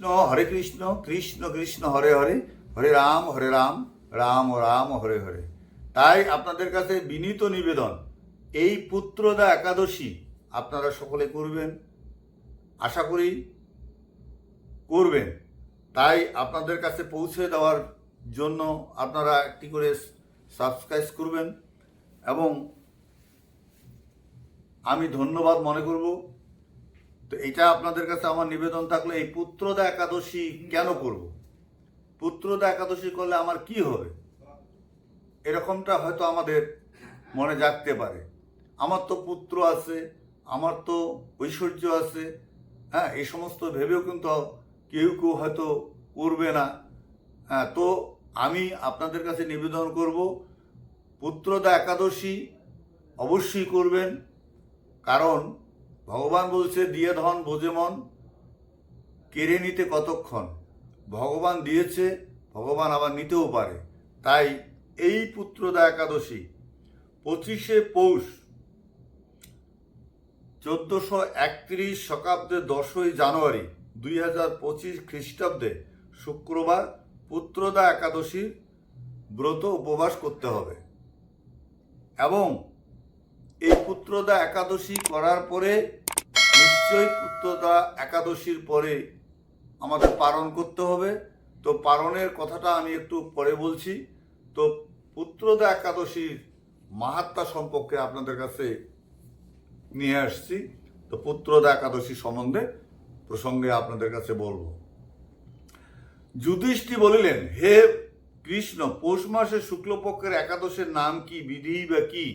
কৃষ্ণ, হরে কৃষ্ণ কৃষ্ণ কৃষ্ণ, হরে হরে হরে রাম হরে রাম রাম রাম, হরে হরে। তাই আপনাদের কাছে বিনীত নিবেদন, এই পুত্রদা একাদশী আপনারা সকলে করবেন, আশা করি করবেন। তাই আপনাদের কাছে পৌঁছে দেওয়ার জন্য আপনারা একটি করে সাবস্ক্রাইব করবেন এবং আমি ধন্যবাদ মনে করব। তো এটা আপনাদের কাছে আমার নিবেদন থাকলে, এই পুত্রদা একাদশী কেন করব? পুত্রদা একাদশী করলে আমার কি হবে? এরকমটা হয়তো আমাদের মনে জাগতে পারে। আমার তো পুত্র আছে, আমার তো ঐশ্বর্য আছে হ্যাঁ এই সমস্ত ভেবেও কিন্তু কেউ কেউ হয়তো করবে না। হ্যাঁ তো আমি আপনাদের কাছে নিবেদন করব, পুত্রদা একাদশী অবশ্যই করবেন, কারণ ভগবান বলছে, দিয়ে ধন বোঝে মন, কেড়ে নিতে কতক্ষণ? ভগবান দিয়েছে, ভগবান আবার নিতেও পারে। তাই এই পুত্রদা একাদশী, পঁচিশে পৌষ, চোদ্দশো একত্রিশ শতাব্দে দশই জানুয়ারি দুই হাজার পঁচিশ খ্রিস্টাব্দে শুক্রবার পুত্রদা একাদশীর ব্রত উপবাস করতে হবে। এবং এই পুত্রদা একাদশী করার পরে নিশ্চয়ই পুত্রদা একাদশীর পরে আমাদের পালন করতে হবে। তো পালনের কথাটা আমি একটু পরে বলছি। তো পুত্রদা একাদশীর মাহাত্মা সম্পর্কে আপনাদের কাছে নিয়ে আসছি। তো পুত্রদা একাদশী সম্বন্ধে প্রসঙ্গে আপনাদের কাছে বলব। যুধিষ্ঠি বলিলেন, হে কৃষ্ণ, পৌষ মাসের শুক্লপক্ষের একাদশের নাম কি, বিধি বা কি?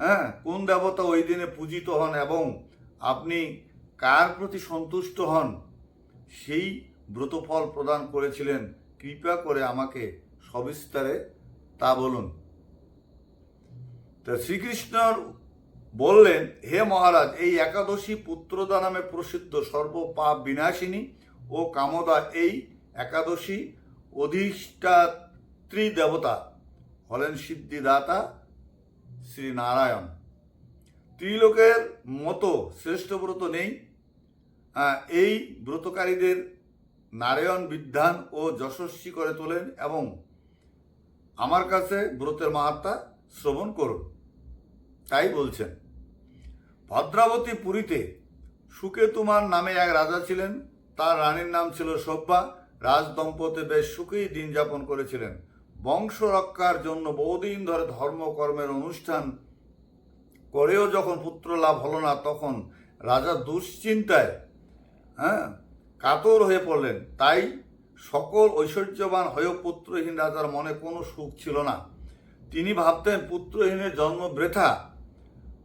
হ্যাঁ কোন দেবতা ওই দিনে পূজিত হন এবং আপনি কার প্রতি সন্তুষ্ট হন? সেই ব্রতফল প্রদান করেছিলেন। কৃপা করে আমাকে সবিস্তারে তা বলুন। তা শ্রীকৃষ্ণর বললেন, হে মহারাজ, এই একাদশী পুত্রদা নামে প্রসিদ্ধ সর্বপাপ বিনাশিনী ও কামদা এই একাদশী অধিষ্ঠাত্রী দেবতা হলেন সিদ্ধিদাতা শ্রী নারায়ণ। ত্রিলোকের মতো শ্রেষ্ঠ ব্রত নেই। আহ, এই ব্রতকারীদের নারায়ণ বিধান ও যশস্বী করে তোলেন এবং আমার কাছে ব্রতের মাহাত্মা শ্রবণ করুন। তাই বলছেন ভদ্রাবতী পুরীতে সুকেতুমার নামে এক রাজা ছিলেন। তার রানীর নাম ছিল সব্যা রাজ দম্পতি বেশ সুখেই দিন যাপন করেছিলেন। বংশ রক্ষার জন্য বহুদিন ধরে ধর্মকর্মের অনুষ্ঠান করেও যখন পুত্র লাভ হলো না, তখন রাজা দুশ্চিন্তায় হ্যাঁ কাতর হয়ে পড়লেন। তাই সকল ঐশ্বর্যবান হয়েও পুত্রহীন রাজার মনে কোনো সুখ ছিল না। তিনি ভাবতেন পুত্রহীনের জন্ম বৃথা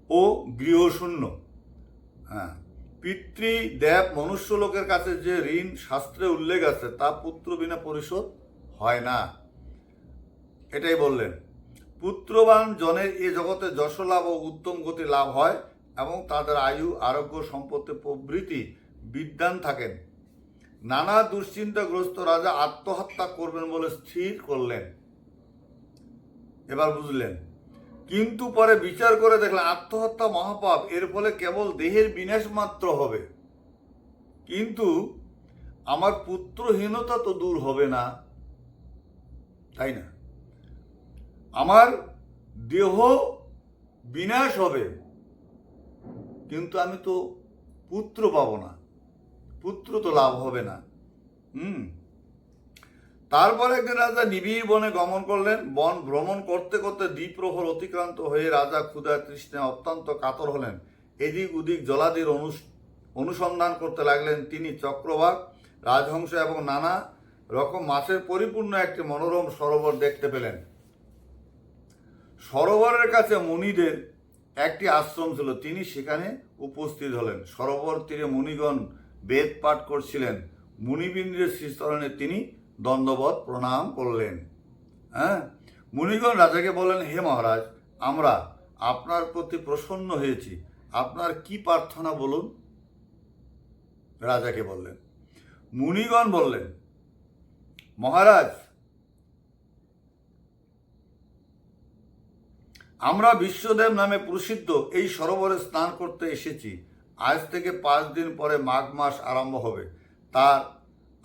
ও গৃহশূন্য। হ্যাঁ পিতৃ দেব মনুষ্য লোকের কাছে যে ঋণ শাস্ত্রে উল্লেখ আছে, তা পুত্র বিনা পরিশোধ হয় না। এটাই বললেন। পুত্রবান জনের এ জগতে যশ লাভ ও উত্তম গতি লাভ হয় এবং তাদের আয়ু, আরোগ্য, সম্পত্তি, প্রভৃতি বিদ্যান থাকেন। নানা দুশ্চিন্তাগ্রস্ত রাজা আত্মহত্যা করবেন বলে স্থির করলেন। এবার বুঝলেন। কিন্তু পরে বিচার করে দেখলেন আত্মহত্যা মহাপাপ, এর ফলে কেবল দেহের বিনাশ মাত্র হবে। কিন্তু আমার পুত্রহীনতা তো দূর হবে না, তাই না? আমার দেহ বিনাশ হবে। কিন্তু আমি তো পুত্র পাবো না। পুত্র তো লাভ হবে না। হুম। তারপর একদিন রাজা নিবিড় বনে গমন করলেন। বন ভ্রমণ করতে করতে দ্বীপ্রহর অতিক্রান্ত হয়ে রাজা ক্ষুধা তৃষ্ণা অত্যন্ত কাতর হলেন। এদিক ওদিক জলাদির অনুসন্ধান করতে লাগলেন তিনি চক্রবাক, রাজহংস এবং নানা রকম মাছের পরিপূর্ণ একটি মনোরম সরোবর দেখতে পেলেন। সরোবরের কাছে মুনিদের একটি আশ্রম ছিল। তিনি সেখানে উপস্থিত হলেন। সরোবর তীরে মুনিগণ বেদ পাঠ করছিলেন। মুনিবৃন্দের শ্রীস্তরণে তিনি দণ্ডবত প্রণাম করলেন। হ্যাঁ? মুনিগণ রাজাকে বলেন হে মহারাজ, আমরা আপনার প্রতি প্রসন্ন হয়েছি। আপনার কি প্রার্থনা বলুন? রাজাকে বললেন। মুনিগণ বললেন, মহারাজ আমরা বিশ্বদেব নামে প্রসিদ্ধ এই সরোবরে স্নান করতে এসেছি। আজ থেকে পাঁচ দিন পরে মাঘ মাস আরম্ভ হবে। তার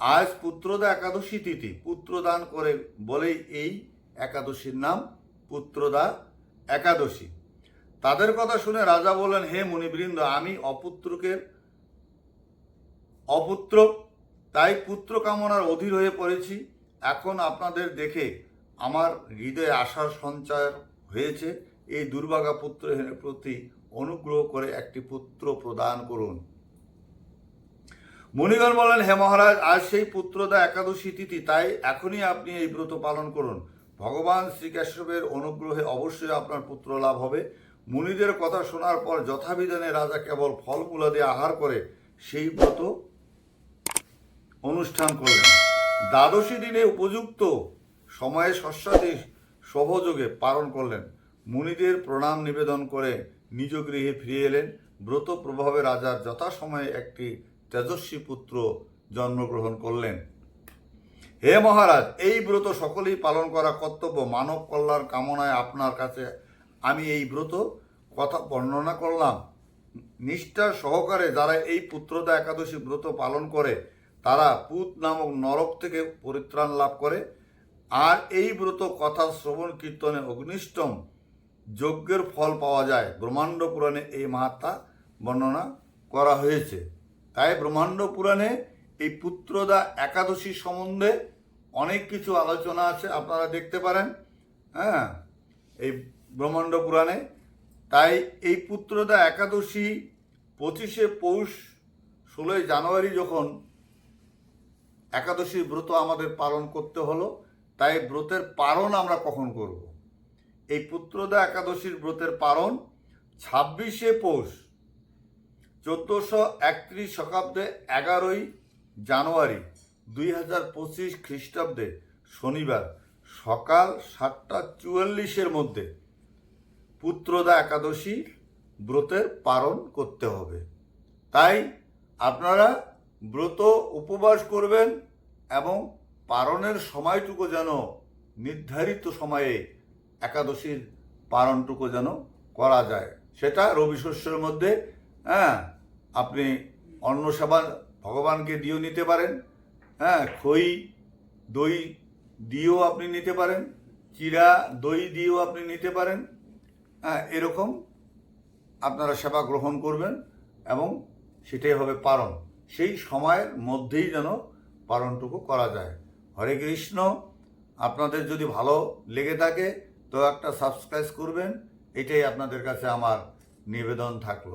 আজ পুত্রদা একাদশী তিথি। পুত্রদান করে বলেই এই একাদশীর নাম পুত্রদা একাদশী। তাদের কথা শুনে রাজা বললেন, হে মুনিবৃন্দ, আমি অপুত্রকে, অপুত্র, তাই পুত্র কামনার অধীর হয়ে পড়েছি। এখন আপনাদের দেখে আমার হৃদয়ে আশার সঞ্চার হয়েছে। এই দুর্ভাগা পুত্রের প্রতি অনুগ্রহ করে একটি পুত্র প্রদান করুন। মুনিগণ বলেন হে মহারাজ, আজ সেই পুত্রদা একাদশী তিথি, তাই এখনই আপনি এই ব্রত পালন করুন। ভগবান শ্রীকেশবের অনুগ্রহে অবশ্যই আপনার পুত্র লাভ হবে। মুনিদের কথা শোনার পর যথাবিধানে রাজা কেবল ফলমূলাদি আহার করে সেই ব্রত অনুষ্ঠান করলেন। দ্বাদশী দিনে উপযুক্ত সময়ে শস্যাদি সহযোগে পালন করলেন। মুনিদের প্রণাম নিবেদন করে নিজ গৃহে ফিরে এলেন। ব্রত প্রভাবে রাজার যথাসময়ে একটি তেজস্বী পুত্র জন্মগ্রহণ করলেন। হে মহারাজ, এই ব্রত সকলেই পালন করা কর্তব্য। মানব কল্যাণ কামনায় আপনার কাছে আমি এই ব্রত কথা বর্ণনা করলাম। নিষ্ঠার সহকারে যারা এই পুত্রদা একাদশী ব্রত পালন করে, তারা পুত নামক নরক থেকে পরিত্রাণ লাভ করে। আর এই ব্রত কথা শ্রবণ কীর্তনে অগ্নিষ্টম। যজ্ঞের ফল পাওয়া যায়। ব্রহ্মাণ্ড পুরাণে এই মাহাত্মা বর্ণনা করা হয়েছে। তাই ব্রহ্মাণ্ড পুরাণে এই পুত্রদা একাদশী সম্বন্ধে অনেক কিছু আলোচনা আছে, আপনারা দেখতে পারেন। হ্যাঁ এই ব্রহ্মাণ্ড পুরাণে। তাই এই পুত্রদা একাদশী পঁচিশে পৌষ ষোলোই জানুয়ারি যখন একাদশীর ব্রত আমাদের পালন করতে হলো, তাই ব্রতের পালন আমরা কখন করব? এই পুত্রদা একাদশীর ব্রতের পালন ছাব্বিশে পৌষ, চোদ্দোশো একত্রিশ শতাব্দে এগারোই জানুয়ারি দুই হাজার পঁচিশ খ্রিস্টাব্দে শনিবার সকাল সাতটা চুয়াল্লিশের মধ্যে পুত্রদা একাদশী ব্রতের পালন করতে হবে। তাই আপনারা ব্রত উপবাস করবেন এবং পালনের সময়টুকু যেন নির্ধারিত সময়ে একাদশীর পালনটুকু যেন করা যায়। সেটা রবি শস্যের মধ্যে হ্যাঁ আপনি অন্ন সেবা ভগবানকে দিয়েও নিতে পারেন হ্যাঁ খই, দই দিয়েও আপনি নিতে পারেন চিরা দই দিয়েও আপনি নিতে পারেন হ্যাঁ এরকম আপনারা সেবা গ্রহণ করবেন এবং সেটাই হবে পালন। সেই সময়ের মধ্যেই যেন পালনটুকু করা যায়। হরে কৃষ্ণ, আপনাদের যদি ভালো লেগে থাকে তো একটা সাবস্ক্রাইব করবেন এটাই আপনাদের কাছে আমার নিবেদন থাকল।